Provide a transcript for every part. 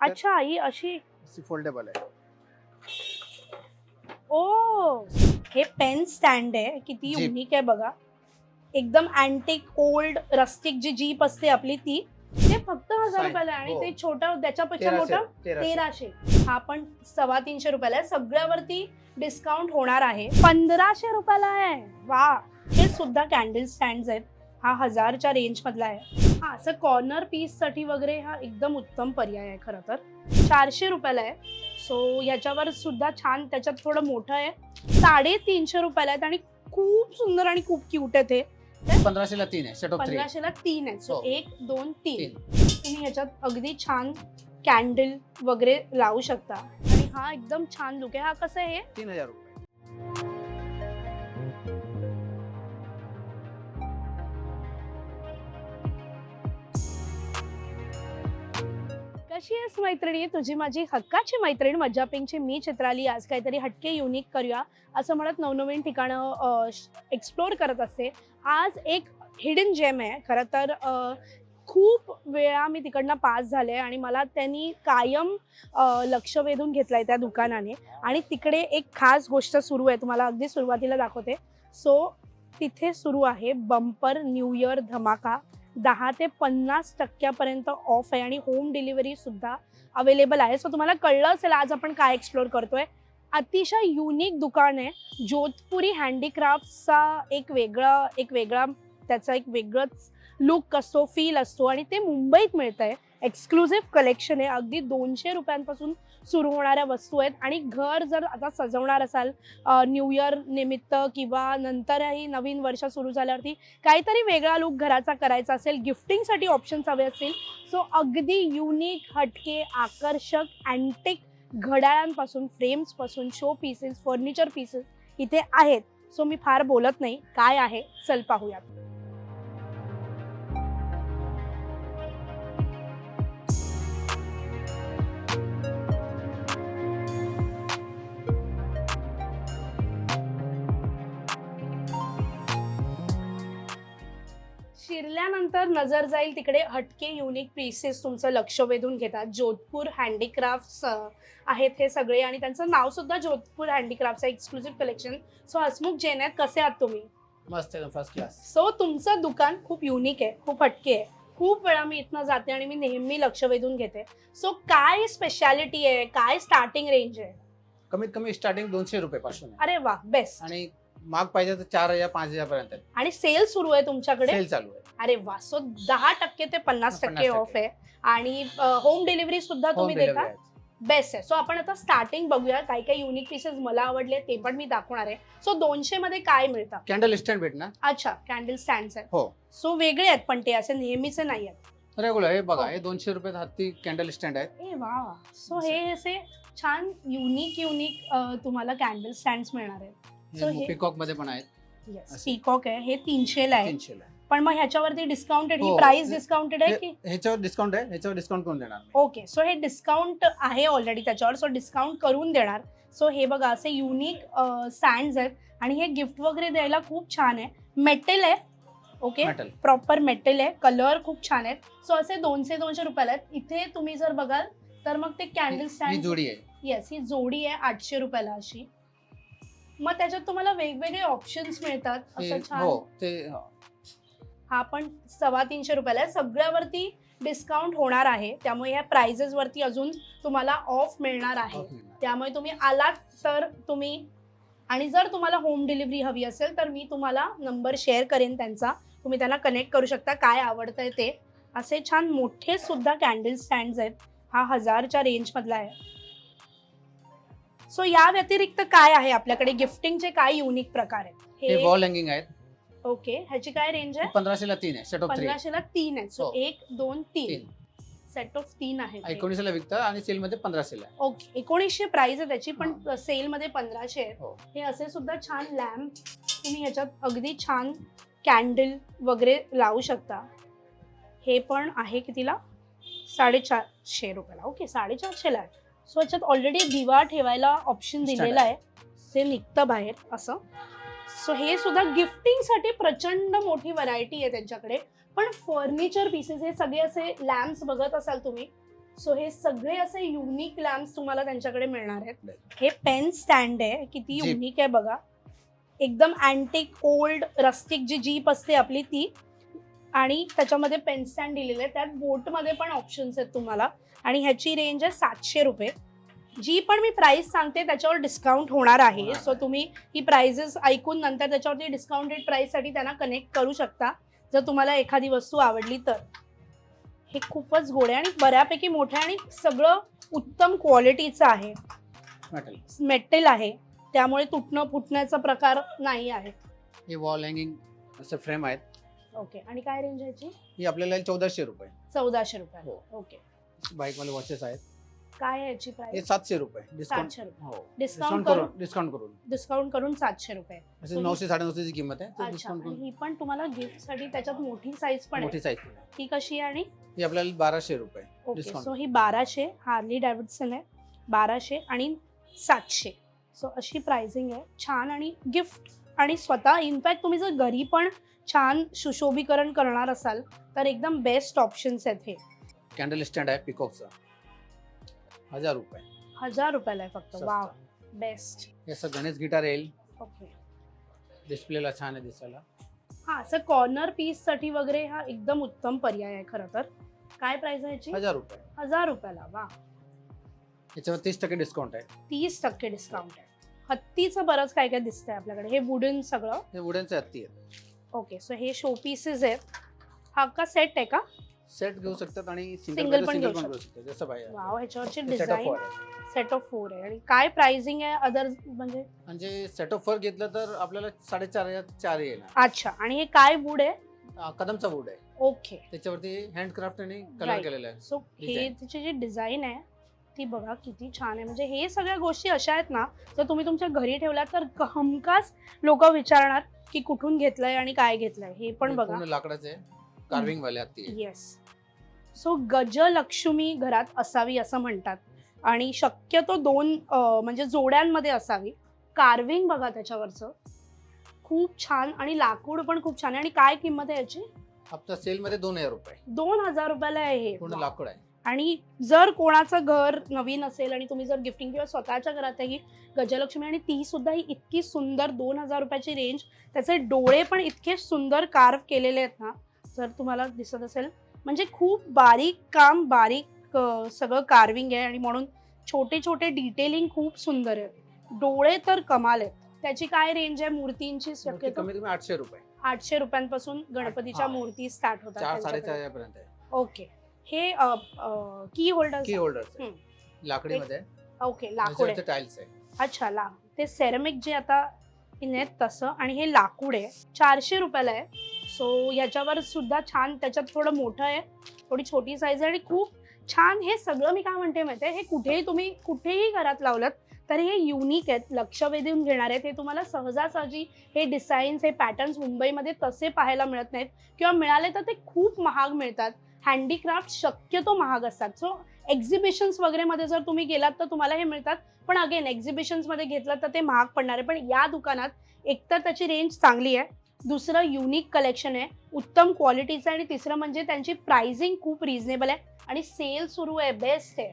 अच्छा ही अशी फोल्डेबल आहे. ओ हे पेन स्टँड आहे. किती Jeep. युनिक आहे बघा. एकदम अँटिक ओल्ड रस्टिक जी जीप असते आपली ती ते फक्त हजार. रुपयाला आहे आणि हो. ते छोटं त्याच्यापेक्षा तेराशे मोठं तेराशे. तेराशे. हा पण सव्वा तीनशे रुपयाला आहे. सगळ्यावरती डिस्काउंट होणार आहे. पंधराशे रुपयाला आहे. वा. हे सुद्धा कॅन्डल स्टँड आहेत. हा हजारच्या रेंज मधला आहे. हा असं कॉर्नर पीससाठी वगैरे हा एकदम उत्तम पर्याय आहे खरं तर. चारशे रुपयाला आहे. सो ह्याच्यावर सुद्धा छान त्याच्यात थोडं मोठं आहे. साडेतीनशे रुपयाला आहेत आणि खूप सुंदर आणि खूप क्यूट आहे ते पंधराशेला तीन आहे सेट ऑफ थ्री पंधराशेला तीन आहेत सो हो. एक दोन तीन. तुम्ही ह्याच्यात अगदी छान कॅन्डल वगैरे लावू शकता. आणि हा एकदम छान लुक आहे. हा कसं आहे? तीन हजार रुपये. कशी आहेस मैत्रिणी तुझी माझी हक्काची मैत्रीण मज्जा पिंकची मी चित्राली. आज काहीतरी हटके युनिक करूया असं म्हणत नवनवीन ठिकाणं एक्सप्लोर करत असते. आज एक हिडन जेम आहे. खरं तर खूप वेळा मी तिकडनं पास झाले आणि मला त्यांनी कायम लक्ष वेधून घेतलंय त्या दुकानाने. आणि तिकडे एक खास गोष्ट सुरू आहे तुम्हाला अगदी सुरुवातीला दाखवते. सो तिथे सुरू आहे बंपर न्यू इयर धमाका. दहा ते पन्नास टक्क्यापर्यंत ऑफ आहे आणि होम डिलिव्हरीसुद्धा अवेलेबल आहे. सो तुम्हाला कळलं असेल आज आपण काय एक्सप्लोर करतोय. अतिशय युनिक दुकान आहे. जोधपुरी हँडीक्राफ्टचा एक वेगळा एक वेगळा त्याचा एक वेगळंच लुक असतो फील असतो आणि ते मुंबईत मिळतं आहे एक्सक्लुझिव्ह कलेक्शन आहे. अगदी दोनशे रुपयांपासून सुरू होणाऱ्या वस्तू आहेत. आणि घर जर आता सजवणार असाल न्यू इयर निमित्त किंवा नंतरही नवीन वर्ष सुरू झाल्यावरती काहीतरी वेगळा लुक घराचा करायचा असेल गिफ्टिंगसाठी ऑप्शन्स हवे असतील. सो अगदी युनिक हटके आकर्षक अँटिक घड्याळांपासून फ्रेम्सपासून शो पीसेस फर्निचर पीसेस इथे आहेत. सो मी फार बोलत नाही. काय आहे? चल पाहूयात. शिरल्यानंतर नजर जाईल तिकडे हटके युनिक पीसेस तुमचं लक्ष वेधून घेतात. जोधपूर हँडीक्राफ्ट्स आहेत हे सगळे आणि त्यांचं नाव सुद्धा जोधपूर हँडीक्राफ्ट्स आहे exclusive collection so Hasmukh Jain आहेत कसे आहात तुम्ही? मस्त फर्स्ट क्लास सो तुमचं दुकान खूप युनिक आहे खूप हटके आहे. खूप वेळा मी इथनं जाते आणि मी नेहमी लक्ष वेधून घेते. सो काय स्पेशालिटी आहे? काय स्टार्टिंग रेंज आहे? कमीत कमी स्टार्टिंग दोनशे रुपये पासून अरे वा बेस्ट आणि माग पाहिजे तर चार हजार पाच हजार पर्यंत आणि सेल सुरू आहे तुमच्याकडे? सेल चालू आहे. अरे वा. सो दहा टक्के ते पन्नास टक्के. ऑफ आहे. आणि होम डिलिव्हरी सुद्धा तुम्ही देता. आहे. बेस्ट आहे. सो आपण आता स्टार्टिंग बघूया. काय काय युनिक पीसेस मला आवडले ते पण मी दाखवणार आहे. सो दोनशे मध्ये काय मिळतं? कॅन्डल स्टँड भेटणार. अच्छा कॅन्डल स्टँड आहेत. हो. सो वेगळे आहेत पण ते असे नेहमीचे नाही आहेत. रेग्युलर हे बघा हो. हे दोनशे रुपयात हत्ती कॅन्डल स्टँड आहेत. ए वा. सो हे असे छान युनिक युनिक तुम्हाला कॅन्डल स्टँड मिळणार आहेत. हे- पिकॉकमध्ये पण आहेत. पीकॉक आहे. हे तीनशेला आहे. तीनशेला आहे. पण मग ह्याच्यावरती डिस्काउंटेड ही हो. प्राइस डिस्काउंटेड आहे की? हे- ह्याच्यावर डिस्काउंट आहे ह्याच्यावर डिस्काउंट करून देणार मी. ओके सो हे डिस्काउंट आहे ऑलरेडी त्याच्यावर सो डिस्काउंट करून देणार. सो हे बघा असे युनिक सँड्स आहेत आणि हे गिफ्ट वगैरे द्यायला खूप छान आहे. मेटल आहे ओके प्रॉपर मेटल आहे कलर खूप छान आहेत. सो असे दोनशे दोनशे रुपयाला आहेत. इथे तुम्ही जर बघाल तर मग ते कॅन्डल ही स्टँड जोडी आहे. येस ही जोडी आहे आठशे रुपयाला अशी. मग त्याच्यात तुम्हाला वेगवेगळे ऑप्शन्स मिळतात. हे- असं छान हो ते हो. पण सव्वा तीनशे रुपयाला आहे. सगळ्यावरती डिस्काउंट होणार आहे. त्यामुळे ह्या प्राइजेस वरती अजून तुम्हाला ऑफ मिळणार आहे. त्यामुळे तुम्ही आलात तर तुम्ही आणि जर तुम्हाला होम डिलिव्हरी हवी असेल तर मी तुम्हाला नंबर शेअर करेन त्यांचा. तुम्ही त्यांना कनेक्ट करू शकता. काय आवडतंय ते. असे छान मोठे सुद्धा कॅन्डल स्टँड आहेत. हा हजारच्या रेंज मधला आहे. सो या व्यतिरिक्त काय आहे आपल्याकडे? गिफ्टिंगचे काय युनिक प्रकार आहेत? हे हे वॉल हँगिंग आहेत. ओके ह्याची काय रेंज आहे? पंधराशेला तीन आहे सेट ऑफ थ्री पंधराशेला तीन आहेत सो हो. एक दोन तीन. तीन. सेट ऑफ तीन आहेत हे. एकोणीसला विकतात आणि सेल मध्ये पंधराशेला आहे. ओके एकोणीसशे प्राइस आहे त्याची पण सेल मध्ये पंधराशे आहेत हो. हे असे सुद्धा छान लॅम्प तुम्ही ह्याच्यात अगदी छान कॅन्डल वगैरे लावू शकता. हे पण आहे कितीला? साडेचारशे रुपयाला. ओके साडेचारशेला आहे. सो ह्याच्यात ऑलरेडी दिवा ठेवायला ऑप्शन दिलेला आहे. ते निघतं बाहेर असं. सो हे सुद्धा गिफ्टिंगसाठी प्रचंड मोठी व्हरायटी आहे त्यांच्याकडे. पण फर्निचर पीसेस हे सगळे असे लॅम्प्स बघत असाल तुम्ही सो हे सगळे असे युनिक लॅम्प्स तुम्हाला त्यांच्याकडे मिळणार आहेत. हे पेन स्टँड आहे किती. युनिक आहे बघा. एकदम अँटिक ओल्ड रस्टिक जी जीप असते आपली ती. आणि त्याच्यामध्ये पेन स्टँड दिलेले आहे त्यात बोटमध्ये पण ऑप्शन्स आहेत तुम्हाला. आणि ह्याची रेंज आहे सातशे रुपये. जी पण मी प्राइस सांगते त्याच्यावर डिस्काउंट होणार आहे. सो. तुम्ही ही प्राइजेस ऐकून नंतर त्याच्यावरती डिस्काउंटेड प्राइससाठी त्यांना कनेक्ट करू शकता. जर तुम्हाला एखादी वस्तू आवडली तर. हे खूपच गोड आहे आणि बऱ्यापैकी मोठं आहे आणि सगळं उत्तम क्वालिटीचं आहे. मेटल आहे. त्यामुळे तुटणं फुटण्याचा प्रकार नाही आहे. हे वॉल हँगिंग असे फ्रेम आहेत. ओके आणि काय रेंज आहे याची? ही आपल्याला चौदाशे रुपये. चौदाशे रुपये हो. ओके बाईक वाले वॉचेस आहेत. काय आहे याची हे प्राइस सातशे रुपये. डिस्काउंट सातशे रुपये. हो. डिस्काउंट करून? करून डिस्काउंट करून. डिस्काउंट करून सातशे रुपये. असे नऊशे साडेनऊशेची किंमत आहे. अच्छा. डिस्काउंट आणि करून ही पण तुम्हाला गिफ्टसाठी त्याच्यात मोठी साईज पण मोठी आहे. साईज ती कशी आहे आणि? ही आपल्याला बाराशे रुपये. Okay Discount. सो ही बाराशे हार्ली डॅव्हिडसन आहे. बाराशे आणि सातशे. सो अशी प्राइसिंग आहे. छान आणि गिफ्ट आणि स्वतः इनफॅक्ट तुम्ही जर घरी पण छान सुशोभीकरण करणार असाल तर एकदम बेस्ट ऑप्शन्स आहेत हे. कॅन्डल स्टँड आहे पिकॉकचा हजार रुपये. हजार रुपयाला आहे फक्त. स्वस्त. वाव बेस्ट हे असं गणेश गिटार येईल. ओके डिस्प्लेला छान आहे दिसायला. हा असं कॉर्नर पीससाठी वगैरे हा एकदम उत्तम पर्याय आहे खरं तर. काय प्राइस आहे याची? हजार रुपये. हजार रुपयाला. वा याच्यावर तीस टक्के डिस्काउंट आहे. तीस टक्के डिस्काउंट आहे. हत्तीचं बरंच काय काय दिसतंय आपल्याकडे. हे वुडन सगळं. हे वुडनचे हत्ती आहेत. ओके सो हे शो पीसेस आहेत. हा का सेट आहे का? सेट घेऊ शकतात आणि सिंगल पण घेऊ शकतात. जसं पाहिजे वाव ह्याच्यावरची सेट ऑफ डिझाईन आहे. सेट ऑफ फोर आहे. आणि काय प्राइसिंग आहे अदर म्हणजे? म्हणजे सेट ऑफ फोर घेतलं तर आपल्याला साडेचार हजार चार येणार. अच्छा आणि हे काय वूड आहे? कदमचा वूड आहे. ओके त्याच्यावरती हँडक्राफ्ट आणि कलर. केलेला आहे. सो हे. तिची जी डिझाईन आहे ती बघा किती छान आहे. म्हणजे हे सगळ्या गोष्टी अशा आहेत ना जर तुम्ही तुमच्या घरी ठेवलात तर हमखास लोक विचारणार की कुठून घेतलंय आणि काय घेतलंय. हे पण बघा. लाकडाचे कार्विंग वाले हत्ती आहे. येस सो गजलक्ष्मी घरात असावी असं म्हणतात. आणि शक्यतो दोन अं, म्हणजे जोड्यांमध्ये असावी. कार्विंग बघा त्याच्यावरचं. खूप छान आणि लाकूड पण खूप छान आहे. आणि काय किंमत आहे याची? आपल्या सेल मध्ये दोन हजार रुपये. दोन हजार रुपयाला आहे हे. पूर्ण लाकूड आहे. आणि जर कोणाचं घर नवीन असेल आणि तुम्ही जर गिफ्टिंग किंवा स्वतःच्या घरात ही गजलक्ष्मी आणि ती सुद्धा ही इतकी सुंदर दोन हजार रुपयाची रेंज त्याचे डोळे पण इतके सुंदर कार्व केलेले आहेत ना. जर तुम्हाला दिसत असेल. म्हणजे खूप बारीक काम बारीक सगळं कार्विंग आहे आणि म्हणून छोटे छोटे डिटेलिंग खूप सुंदर आहे. डोळे तर कमाल आहेत. त्याची काय रेंज आहे मूर्तींची मूर्ती शक्यतो? आठशे रुपये. आठशे रुपयांपासून गणपतीच्या. मूर्ती स्टार्ट होतात ओके. हे की होल्डर की होल्डर लाकडीमध्ये. ओके लाकूड टाइल्स आहे. अच्छा ला ते सेरमिक जे आता तसं. आणि हे लाकूड आहे. चारशे रुपयाला आहे. सो ह्याच्यावर सुद्धा छान त्याच्यात थोडं मोठं आहे थोडी छोटी साईज आहे आणि खूप छान हे सगळं मी काय म्हणते माहिती हे कुठेही तुम्ही कुठेही घरात लावलं तर हे युनिक आहेत लक्ष वेधून घेणार आहेत. हे तुम्हाला सहजासहजी हे डिझाईन्स हे पॅटर्न्स मुंबईमध्ये तसे पाहायला मिळत नाहीत. किंवा मिळाले तर ते खूप महाग मिळतात. हँडीक्राफ्ट शक्यतो महाग असतात. सो एक्झिबिशन्स वगैरेमध्ये जर तुम्ही गेलात तर तुम्हाला हे मिळतात. पण अगेन एक्झिबिशन्समध्ये घेतलं तर ते महाग पडणार आहे. पण या दुकानात एकतर त्याची रेंज चांगली आहे. दुसरं युनिक कलेक्शन आहे. उत्तम क्वालिटीचं आहे आणि तिसरं म्हणजे त्यांची प्राइसिंग खूप रिझनेबल आहे आणि सेल सुरू आहे बेस्ट आहे.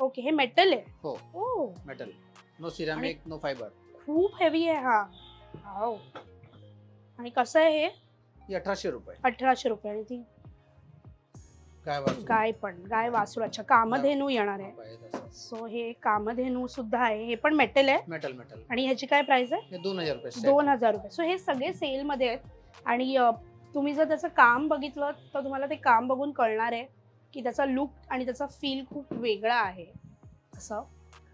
ओके हे मेटल आहे? हो. ओ metal no ceramic no fibre खूप हेवी आहे हा. वाव. आणि कसं आहे हे? ही अठराशे रुपये. अठराशे रुपये आणि ती? गाय पण गाय वासरू अच्छा कामधेनू येणार आहे. सो हे कामधेनू सुद्धा आहे. हे पण मेटल आहे. Metal metal. आणि ह्याची काय प्राइस आहे? दोन हजार रुपये. दोन हजार रुपये. सो हे सगळे सेलमध्ये आहेत. आणि तुम्ही जर त्याचं काम बघितलं तर तुम्हाला ते काम बघून कळणार आहे की त्याचा लुक आणि त्याचा फील खूप वेगळा आहे. असं.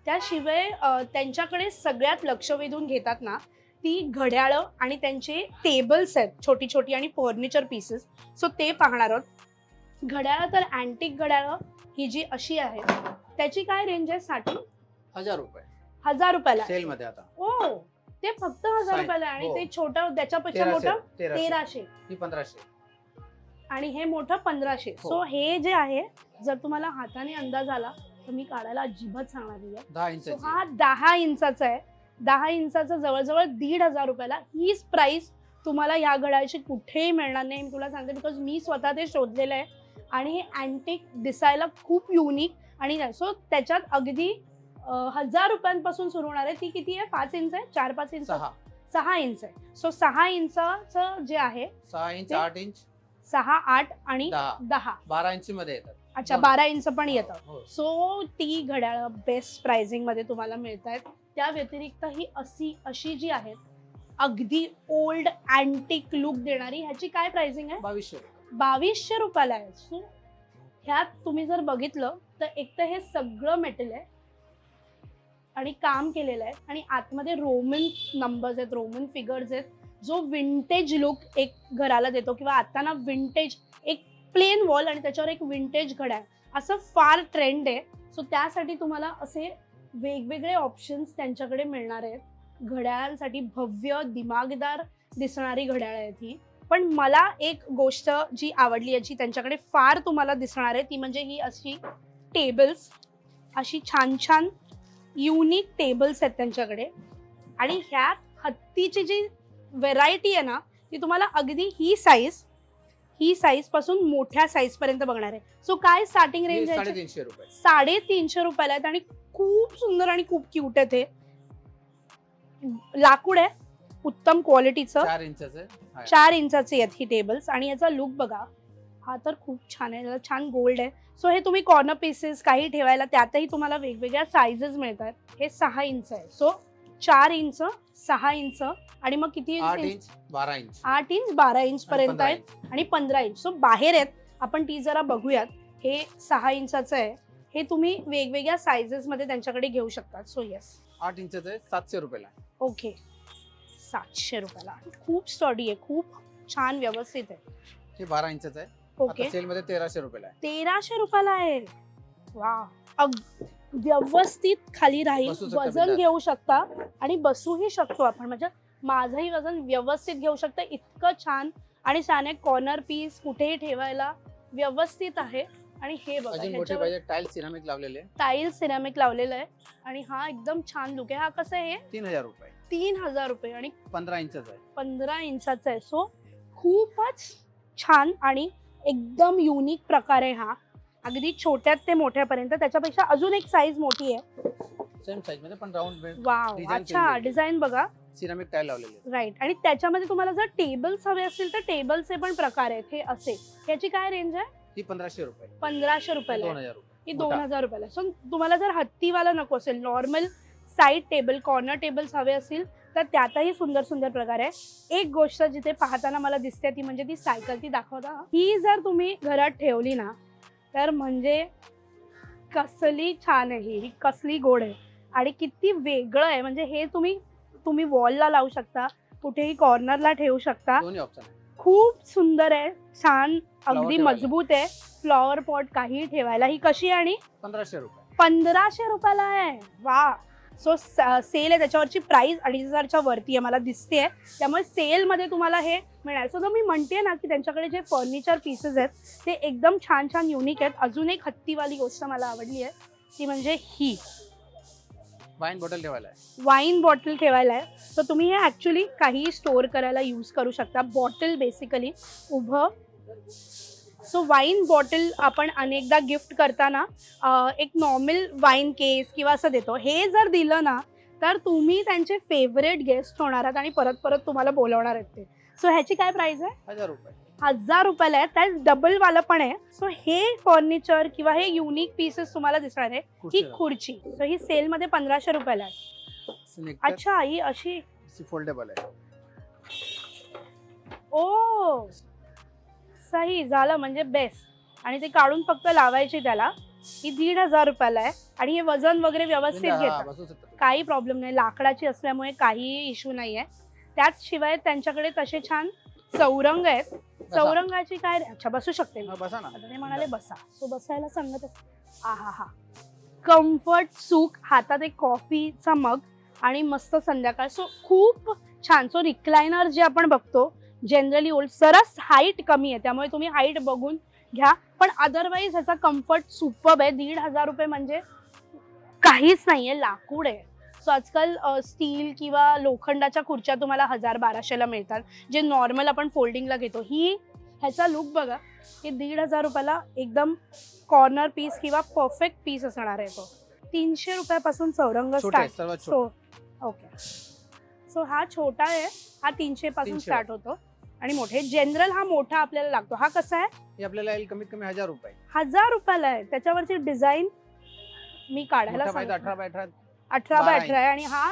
त्याशिवाय त्यांच्याकडे सगळ्यात लक्ष वेधून घेतात ना ती घड्याळं आणि त्यांचे टेबल्स आहेत छोटी छोटी आणि फर्निचर पीसेस सो ते पाहणार आहोत. घड्याळं तर अँटिक घड्याळं ही जी अशी आहे त्याची काय रेंज आहे साठी? हजार रुपये. हजार रुपयाला. सेल मध्ये आता. ओ ते फक्त हजार रुपयाला आहे आणि हो. ते छोटं त्याच्यापेक्षा मोठं तेराशे. ही पंधराशे. आणि हे मोठं पंधराशे. हो. सो हे जे आहे जर तुम्हाला हाताने अंदाज आला तर मी काढायला अजिबात सांगणार नाही दहा सो इंचाची. हा दहा इंचाचा आहे. दहा इंचाचा जवळजवळ दीड हजार रुपयाला हीच प्राइस तुम्हाला या घड्याळची कुठेही मिळणार नाही. मी तुला सांगते बिकॉज मी स्वतः ते शोधलेलं आहे. आणि हे अँटिक दिसायला खूप युनिक आणि सो त्याच्यात अगदी हजार रुपयांपासून सुरू होणार आहे. ती किती आहे? पाच इंच आहे? चार पाच इंच सहा. सहा इंच आहे. सो सहा इंचाचं जे आहे सहा इंच आठ इंच सहा आठ आणि दहा. बारा इंच मध्ये येतात. अच्छा. बारा इंच पण येतं. हो. सो ती घड्याळ बेस्ट प्राइसिंगमध्ये तुम्हाला मिळत आहेत त्या व्यतिरिक्त ही अशी अशी जी आहेत अगदी ओल्ड अँटिक लुक देणारी ह्याची काय प्राइसिंग आहे? बावीसशे. बावीसशे रुपयाला आहे सो ह्यात तुम्ही जर बघितलं तर एक तर हे सगळं मेटल आहे. आणि काम केलेलं आहे. आणि आतमध्ये रोमन नंबर्स आहेत रोमन फिगर्स आहेत. जो विंटेज लुक एक घराला देतो किंवा आता ना विंटेज एक प्लेन वॉल आणि त्याच्यावर एक विंटेज घड्याळ. असं फार ट्रेंड आहे. सो त्यासाठी तुम्हाला असे वेगवेगळे ऑप्शन्स त्यांच्याकडे मिळणार आहेत. घड्याळांसाठी भव्य दिमागदार दिसणारी घड्याळ आहेत ही. पण मला एक गोष्ट जी आवडली आहे जी त्यांच्याकडे फार तुम्हाला दिसणार आहे ती म्हणजे ही अशी टेबल्स अशी छान छान युनिक टेबल्स आहेत त्यांच्याकडे. आणि ह्यात हत्तीची जी व्हेरायटी आहे ना ती तुम्हाला अगदी ही साईज ही साईजपासून मोठ्या साईज पर्यंत बघणार आहे. सो काय स्टार्टिंग रेंज आहे साडेतीनशे रुपयाला आहेत आणि खूप सुंदर आणि खूप क्यूट आहे ते लाकूड आहे. उत्तम क्वालिटीचं चार इंचाचं? आहे. चार इंचाचे आहेत ही टेबल्स आणि याचा लुक बघा हा तर खूप छान आहे याला छान गोल्ड आहे. सो हे तुम्ही कॉर्नर पीसेस काही ठेवायला त्यातही तुम्हाला वेगवेगळ्या साईजेस मिळतात. हे सहा इंच आहे. सो चार इंच सहा इंच आणि मग किती आठ इंच इंच बारा इंच. आठ इंच बारा इंच पर्यंत पंधरा आहेत. इंच. आणि पंधरा इंच. सो बाहेर आहेत. आपण ती जरा बघूयात. हे सहा इंचाचं आहे. हे तुम्ही वेगवेगळ्या साईजेस मध्ये त्यांच्याकडे घेऊ शकतात सो येस आठ इंचाचं आहे सातशे रुपयाला. ओके सातशे रुपयाला. खूप स्टडी आहे खूप छान व्यवस्थित आहे. हे बारा इंचाचं आहे. ओके सेल मध्ये तेराशे रुपयाला आहे. तेराशे रुपयाला आहे. वा अग व्यवस्थित खाली राहील वजन. घेऊ शकता आणि बसूही शकतो आपण. म्हणजे माझंही वजन व्यवस्थित घेऊ शकता इतकं छान. आणि छान आहे कॉर्नर पीस कुठेही ठेवायला व्यवस्थित आहे. आणि हे बघा अजून मोठे ह्याच्यावर पाहिजे टाईल सिरामिक लावलेले. टाईल सिरामिक लावलेलं आहे. आणि हा एकदम छान लुक आहे. हा कसं आहे? हे तीन हजार रुपये. तीन हजार रुपये आणि पंधरा इंचाचं आहे. पंधरा इंचाचा आहे. सो खूपच छान आणि एकदम युनिक प्रकार आहे हा. अगदी छोट्यात ते मोठ्यापर्यंत. त्याच्यापेक्षा अजून एक साईज मोठी आहे. सेम साईजमध्ये पण राऊंड वाव Design अच्छा केलेली. डिझाईन बघा. सिरामिक टाईल लावलेले राईट आणि त्याच्यामध्ये तुम्हाला जर टेबल्स हवे असतील तर टेबलचे पण प्रकार आहेत. हे असे. ह्याची काय रेंज आहे? ही पंधराशे रुपये. पंधराशे रुपयाला दोन आहे. हजार रुपये. ही मोठा. दोन हजार रुपयाला सो तुम्हाला जर हत्तीवाला नको असेल normal side table corner tables हवे असतील तर त्यातही सुंदर सुंदर प्रकार आहे. एक गोष्ट जिथे पाहताना मला दिसते ती म्हणजे ती सायकल ती दाखवता. ही जर तुम्ही घरात ठेवली ना तर म्हणजे कसली छान आहे ही. ही कसली गोड आहे. आणि किती वेगळं आहे. म्हणजे हे तुम्ही तुम्ही वॉलला लावू शकता कुठेही कॉर्नरला ठेवू शकता. दोन्ही ऑप्शन आहे. खूप सुंदर आहे छान अगदी. मजबूत आहे. फ्लॉवर पॉट काही ठेवायला ही कशी आहे आणि? पंधराशे रुपये. पंधराशे रुपयाला आहे. वा सो सेल आहे त्याच्यावरची प्राइस अडीच हजारच्या वरती आहे मला दिसते त्यामुळे सेलमध्ये तुम्हाला हे मिळणार सो मी म्हणते ना की त्यांच्याकडे जे फर्निचर पीसेस आहेत ते एकदम छान छान युनिक आहेत. अजून एक हत्तीवाली गोष्ट मला आवडली आहे ती म्हणजे ही. वाईन बॉटल ठेवायला आहे. वाईन बॉटल ठेवायला आहे. तर तुम्ही हे ॲक्च्युली काहीही स्टोअर करायला यूज करू शकता. बॉटल बेसिकली उभं. सो वाईन बॉटल आपण अनेकदा गिफ्ट करताना एक नॉर्मल वाईन केस किंवा असं देतो. हे जर दिलं ना तर तुम्ही त्यांचे फेवरेट गेस्ट होणार आहात आणि परत परत तुम्हाला बोलवणार आहेत ते. सो ह्याची काय प्राइस आहे? हजार रुपये. हजार रुपयाला आहे. त्यात डबल वाला पण आहे. सो हे फर्निचर किंवा हे युनिक पीसेस तुम्हाला दिसणार आहे. ही खुर्ची सो ही सेलमध्ये पंधराशे रुपयाला आहे. अच्छा ही अशी फोल्डेबल आहे. ओ! सही झालं म्हणजे बेस्ट आणि ते काढून फक्त लावायची त्याला. ही दीड हजार रुपयाला आहे. आणि हे वजन वगैरे व्यवस्थित घेतात. शकता. तुम्ही. काही प्रॉब्लेम नाही. लाकडाची असल्यामुळे काही इश्यू नाही आहे त्याच शिवाय त्यांच्याकडे तसे छान चौरंग आहेत. चौरंगाची काय अच्छा बसू शकते मी. बसा ना. आता ते म्हणाले बसा. सो बसायला सांगत आ हा हा कम्फर्ट सुख हातात एक कॉफीचा मग आणि मस्त संध्याकाळ. सो खूप छान. सो रिक्लायनर जे आपण बघतो जनरली ओल्ड सरस हाईट कमी आहे. त्यामुळे तुम्ही हाईट बघून घ्या. पण अदरवाईज ह्याचा कम्फर्ट सुपर आहे. दीड हजार रुपये म्हणजे काहीच नाहीये. लाकूड आहे. सो आजकाल स्टील किंवा लोखंडाच्या खुर्च्या तुम्हाला हजार बाराशेला मिळतात. जे नॉर्मल आपण फोल्डिंगला घेतो. ही ह्याचा लुक बघा. की दीड हजार रुपयाला एकदम कॉर्नर पीस किंवा परफेक्ट पीस असणार आहे तो. तीनशे रुपयापासून चौरंग स्टार्ट सो ओके सो हा छोटा आहे. हा तीनशे. पासून 300. स्टार्ट होतो. आणि मोठे जनरल हा मोठा आपल्याला लागतो. हा कसा आहे? हे आपल्याला येईल कमीत कमी हजार रुपये. हजार रुपयाला आहे. त्याच्यावरची डिझाईन मी काढायला. अठरा बाय अठरा अठरा बाय अठरा आहे आणि हा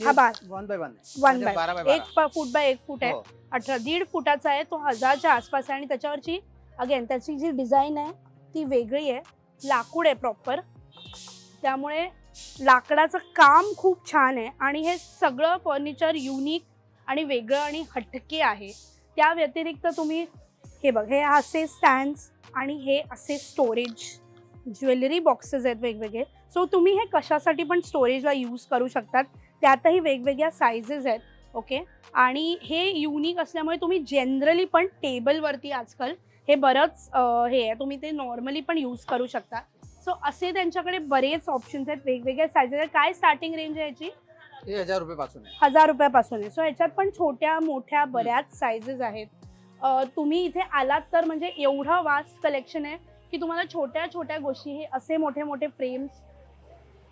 हा bar. One by one one by एक फूट बाय एक फूट आहे. हो. अठरा दीड फुटाचा आहे. तो हजारच्या आसपास आहे आणि त्याच्यावरची अगेन त्याची जी डिझाईन आहे ती वेगळी आहे. लाकूड आहे प्रॉपर त्यामुळे लाकडाचं काम खूप छान आहे. आणि हे सगळं फर्निचर युनिक आणि वेगळं आणि हटके आहे. त्या व्यतिरिक्त तुम्ही हे बघ हे असे स्टँड्स आणि हे असे स्टोरेज ज्वेलरी बॉक्सेस आहेत वेगवेगळे. सो तुम्ही हे कशासाठी पण स्टोरेजला यूज करू शकतात. त्यातही वेगवेगळ्या सायझेस आहेत ओके आणि हे युनिक असल्यामुळे तुम्ही जनरली पण टेबलवरती आजकाल हे बरंच हे आहे. तुम्ही ते नॉर्मली पण यूज करू शकता. सो असे त्यांच्याकडे बरेच ऑप्शन्स आहेत वेगवेगळ्या सायझेस आहेत. काय स्टार्टिंग रेंज आहे याची? हजार रुपये पासून आहे. हजार रुपयापासून आहे. सो ह्याच्यात पण छोट्या मोठ्या बऱ्याच सायझेस आहेत. तुम्ही इथे आलात तर म्हणजे एवढं वास्ट कलेक्शन आहे की तुम्हाला छोट्या छोट्या गोष्टी हे असे मोठे मोठे फ्रेम्स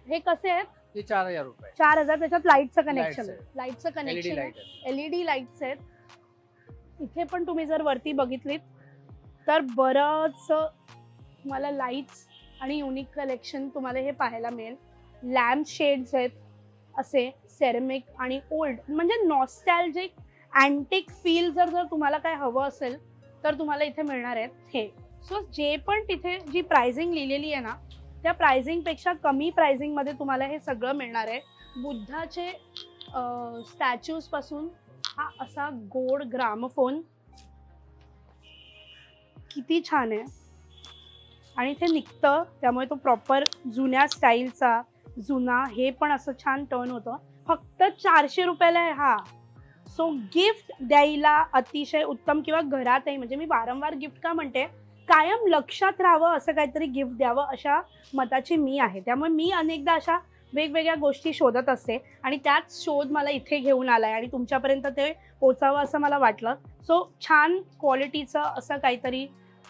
हे कसे आहेत? हे चार हजार रुपये. चार हजार त्याच्यात लाईटचं कनेक्शन. लाईटचं कनेक्शन आहे. एलईडी लाईट्स आहेत. इथे पण तुम्ही जर वरती बघितलीत तर बरंच तुम्हाला लाईट्स आणि युनिक कलेक्शन तुम्हाला हे पाहायला मिळेल. लॅम्प शेड्स आहेत असे सेरेमिक आणि ओल्ड म्हणजे नॉस्टॅल्जिक अँटिक फील जर जर तुम्हाला काय हवं असेल तर तुम्हाला इथे मिळणार आहेत हे. सो जे पण तिथे जी प्राइसिंग लिहिलेली आहे ना त्या प्रायझिंगपेक्षा कमी प्रायझिंगमध्ये तुम्हाला हे सगळं मिळणार आहे. बुद्धाचे स्टॅच्यूजपासून हा असा गोड ग्रामफोन किती छान आहे. आणि ते निघतं त्यामुळे तो प्रॉपर जुन्या स्टाईलचा जुना हे पण असं छान टर्न होतं. फक्त चारशे रुपयाला आहे हा. सो गिफ्ट द्यायला अतिशय उत्तम किंवा घरातही म्हणजे मी वारंवार गिफ्ट का म्हणते कायम लक्षात राहावं असं काहीतरी गिफ्ट द्यावं अशा मताची मी आहे. त्यामुळे मी अनेकदा अशा वेगवेगळ्या गोष्टी शोधत असते आणि त्याच शोध मला इथे घेऊन आलाय आणि तुमच्यापर्यंत ते पोचावं असं मला वाटलं. सो छान क्वालिटीचं असं काहीतरी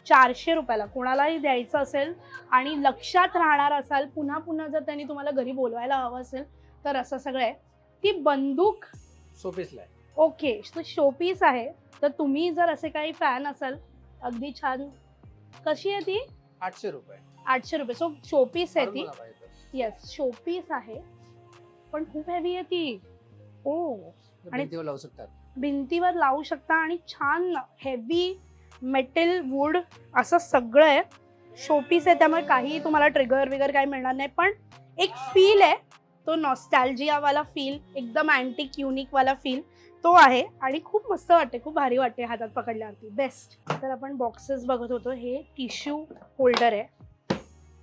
चारशे रुपयाला कोणालाही द्यायचं असेल आणि लक्षात राहणार असाल पुन्हा पुन्हा जर त्यांनी तुम्हाला घरी बोलवायला हवं असेल तर असं सगळं आहे. ती बंदूक शोपीसला आहे. ओके शोपीस आहे. तर तुम्ही जर असे काही फॅन असाल अगदी छान कशी आहे ती? आठशे रुपये. आठशे रुपये. सो शोपीस आहे ती. येस शोपीस आहे. पण खूप हेवी आहे ती. ओ आणि- भिंतीवर लावू शकतात भिंतीवर लावू शकता आणि छान हेवी मेटल वूड असं सगळं आहे. शोपीस आहे त्यामुळे काही तुम्हाला ट्रिगर वगैरे काही मिळणार नाही. पण एक फील आहे. तो नॉस्टॅल्जियावाला फील एकदम अँटिक युनिकवाला फील तो आहे आणि खूप मस्त वाटते खूप भारी वाटते हातात पकडल्यावरती. बेस्ट तर आपण बॉक्सेस बघत होतो हे टिश्यू होल्डर आहे.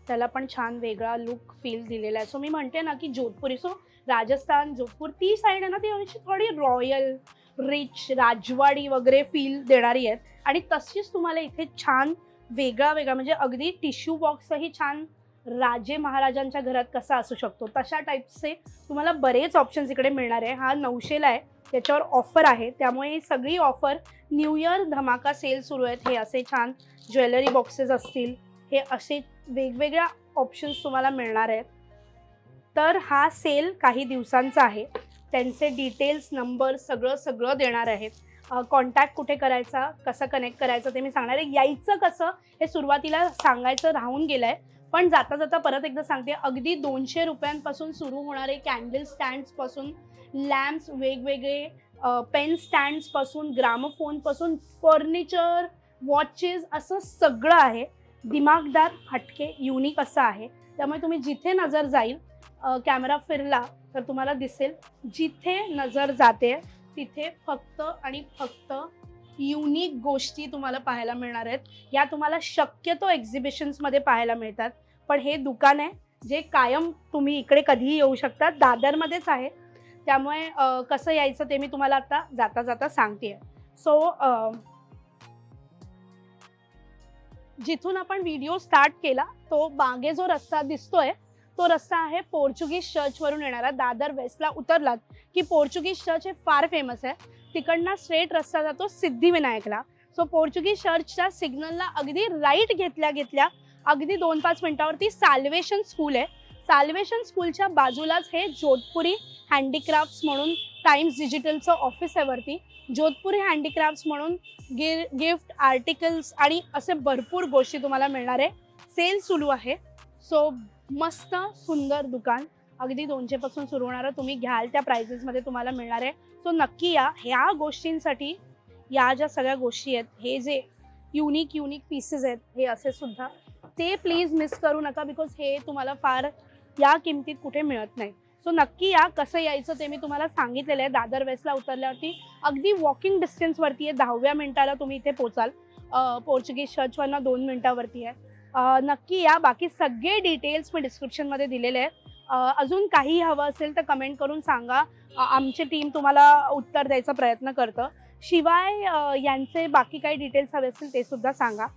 त्याला पण छान वेगळा लुक फील दिलेला आहे. सो मी म्हणते ना की जोधपुरी सो राजस्थान जोधपूर ती साईड आहे ना ती अशी थोडी रॉयल रिच राजवाडी वगैरे फील देणारी आहेत आणि तशीच तुम्हाला इथे छान वेगळा वेगळा म्हणजे अगदी टिश्यू बॉक्सही छान राजे महाराजांच्या घरात कसा असू शकतो? तशा टाईपचे तुम्हाला बरेच ऑप्शन्स इकडे मिळणार आहे. हा नऊशेला आहे. त्याच्यावर ऑफर आहे. त्यामुळे ही सगळी ऑफर न्यू इयर धमाका सेल सुरू आहेत. हे असे छान ज्वेलरी बॉक्सेस असतील. हे असे वेगवेगळ्या ऑप्शन्स तुम्हाला मिळणार आहेत. तर हा सेल काही दिवसांचा आहे. त्यांचे डिटेल्स नंबर सगळं सगळं देणार आहेत कॉन्टॅक्ट कुठे करायचा? कसं कनेक्ट करायचं? ते मी सांगणार आहे. यायचं कसं? हे सुरुवातीला सांगायचं राहून गेलं आहे पण जाता जाता परत एकदा सांगते अगदी दोनशे रुपयांपासून सुरू होणारे कॅन्डल स्टँड्सपासून लॅम्प्स वेगवेगळे पेन स्टँड्सपासून ग्रामफोनपासून फर्निचर वॉचेस असं सगळं आहे. दिमागदार हटके युनिक असं आहे. त्यामुळे तुम्ही जिथे नजर जाईल कॅमेरा फिरला तर तुम्हाला दिसेल जिथे नजर जाते तिथे फक्त आणि फक्त युनिक गोष्टी तुम्हाला पाहायला मिळणार आहेत. या तुम्हाला शक्यतो एक्झिबिशन्समध्ये पाहायला मिळतात. पण हे दुकान आहे जे कायम तुम्ही इकडे कधीही येऊ शकता. दादरमध्येच आहे. त्यामुळे कसं यायचं ते मी तुम्हाला आता जाता जाता सांगते सो जिथून आपण व्हिडिओ स्टार्ट केला तो मागे जो रस्ता दिसतोय तो रस्ता आहे पोर्चुगीज चर्चवरून येणारा दादर वेस्टला उतरलात. की पोर्चुगीज चर्च हे फार फेमस आहे. तिकडनं स्ट्रेट रस्ता जातो सिद्धिविनायकला. सो पोर्चुगीज चर्चच्या सिग्नलला अगदी राईट घेतल्या घेतल्या अगदी दोन पाच मिनिटावरती साल्वेशन स्कूल आहे. साल्वेशन स्कूलच्या बाजूलाच हे जोधपुरी हँडीक्राफ्ट्स म्हणून टाइम्स डिजिटलचं ऑफिस आहे वरती. जोधपुरी हँडीक्राफ्ट्स म्हणून गिर गिफ्ट आर्टिकल्स आणि असे भरपूर गोष्टी तुम्हाला मिळणार आहे. सेल सुरू आहे. सो मस्त सुंदर दुकान. अगदी दोनशेपासून सुरू होणारं तुम्ही घ्याल त्या प्राइजेसमध्ये तुम्हाला मिळणार आहे. सो नक्की या. ह्या गोष्टींसाठी या ज्या सगळ्या गोष्टी आहेत हे जे युनिक युनिक पीसेस आहेत हे असे सुद्धा ते प्लीज मिस करू नका बिकॉज हे तुम्हाला फार या किमतीत कुठे मिळत नाही. सो नक्की या. कसं यायचं ते मी तुम्हाला सांगितलेलं आहे. दादर वेस्टला उतरल्यावरती अगदी वॉकिंग डिस्टन्सवरती आहे. दहाव्या मिनिटाला तुम्ही इथे पोचाल. पोर्चुगीज चर्चवरनं दोन मिनिटावरती आहे. नक्की या. बाकी सगळे डिटेल्स मी डिस्क्रिप्शनमध्ये दिलेले आहेत. अजून काही हवं असेल तर कमेंट करून सांगा. आमची टीम तुम्हाला उत्तर द्यायचा प्रयत्न करतं. शिवाय यांचे बाकी काही डिटेल्स हवे असतील ते सुद्धा सांगा.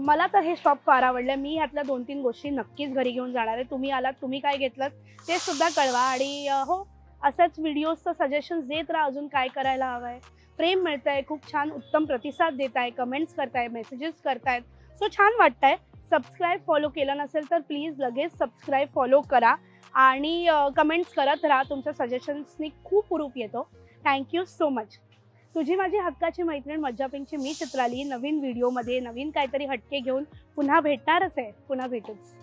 मला तर हे शॉप फार आवडलं. मी ह्यातल्या दोन तीन गोष्टी नक्कीच घरी घेऊन जाणार आहे. तुम्ही आलात तुम्ही काय घेतलं ते सुद्धा कळवा. आणि हो असाच व्हिडिओजचं सजेशन्स देत राहा अजून काय करायला हवं आहे प्रेम मिळतं आहे खूप छान उत्तम प्रतिसाद देत आहे कमेंट्स करताय मेसेजेस करतायत. सो छान वाटतंय. सबस्क्राईब फॉलो केलं नसेल तर प्लीज लगेच सबस्क्राईब फॉलो करा. आणि कमेंट्स करत राहा. तुमच्या सजेशन्सनी खूप रूप येतो. थँक्यू सो मच तुझी माझी हक्काची मैत्रीण मज्जापिंगची मी चित्राली. नवीन व्हिडिओमध्ये नवीन काहीतरी हटके घेऊन पुन्हा भेटणारच आहे. पुन्हा भेटूच